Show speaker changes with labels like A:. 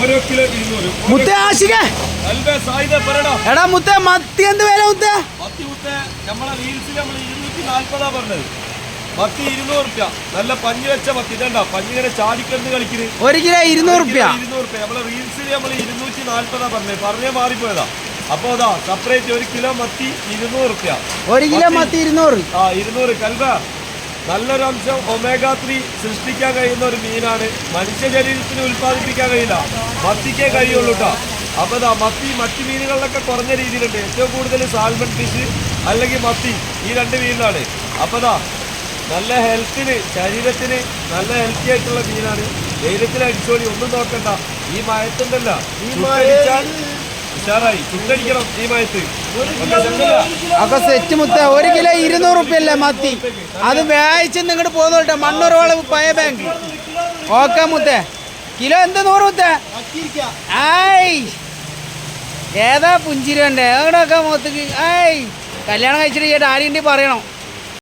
A: ഓരോ കിലോ ഇരുന്നൂറ്.
B: മുത്തേ ആശിക. എടാ മുത്തേ മത്തി എന്ത് വില മുത്തേ?
A: മത്തി മുത്തേ നമ്മളെ റീൽസിൽ നമ്മൾ ഇരുന്നൂറ്റി നാല്പതാ പറഞ്ഞത്. മത്തി ഇരുന്നൂറ് റുപ്യ നല്ല പഞ്ഞ് വെച്ച മത്തി. ഇതണ്ട പഞ്ഞിങ്ങനെ കളിക്കുന്നത്
B: ഒരു കിലോ ഇരുന്നൂറ് റുപ്യ
A: ഇരുന്നൂറ് റുപ്യ നമ്മളെ റീൽസിൽ നമ്മൾ ഇരുന്നൂറ്റി നാല്പതാ പറഞ്ഞത്. പറഞ്ഞേ മാറിപ്പോയതാ. അപ്പൊ അതാ സെപ്പറേറ്റ് ഒരു കിലോ മത്തി ഇരുന്നൂറ് റുപ്യ
B: ഒരു കിലോ മത്തി ഇരുന്നൂറ്.
A: ആ ഇരുന്നൂറ്. കൽവ നല്ലൊരു അംശം ഒമേഗ ത്രീ സൃഷ്ടിക്കാൻ കഴിയുന്ന ഒരു മീനാണ്. മനുഷ്യ ശരീരത്തിന് ഉൽപ്പാദിപ്പിക്കാൻ കഴിയില്ല. മത്തിക്കേ കഴിയുള്ളൂ കേട്ടോ അപ്പൊ ഇതാ മത്തി മറ്റു മീനുകളിലൊക്കെ കുറഞ്ഞ രീതിയിലുണ്ട്. ഏറ്റവും കൂടുതൽ സാൽമൺ ഫിഷ് അല്ലെങ്കിൽ മത്തി ഈ രണ്ട് മീനിലാണ്. അപ്പൊ ദാ നല്ല ഹെൽത്തിന് ശരീരത്തിന് നല്ല ഹെൽത്തി ആയിട്ടുള്ള മീനാണ്. ധൈര്യത്തിൽ അടിച്ചോടി ഒന്നും നോക്കണ്ട. ഈ മയത്തുണ്ടല്ല. ചുട്ടടിച്ചാൽ
B: ഒക്കെ സെറ്റ് മുത്ത ഒരു കിലോ ഇരുന്നൂറ് റുപ്യ അല്ലേ മത്തി? അത് വേയിച്ച് നിങ്ങോട്ട് പോന്നോട്ടെ മണ്ണൂറോളം പയ ബാങ്ക് ഓക്കെ മുത്തേ. കിലോ എന്ത് നൂറ് മുത്തേ? ആയ് ഏതാ പുഞ്ചിരി വേണ്ടേ എവിടെയൊക്കെ മുത്തക്ക് ആയ് കല്യാണം കഴിച്ചിട്ട് ചേട്ടാ ആരെയും പറയണം.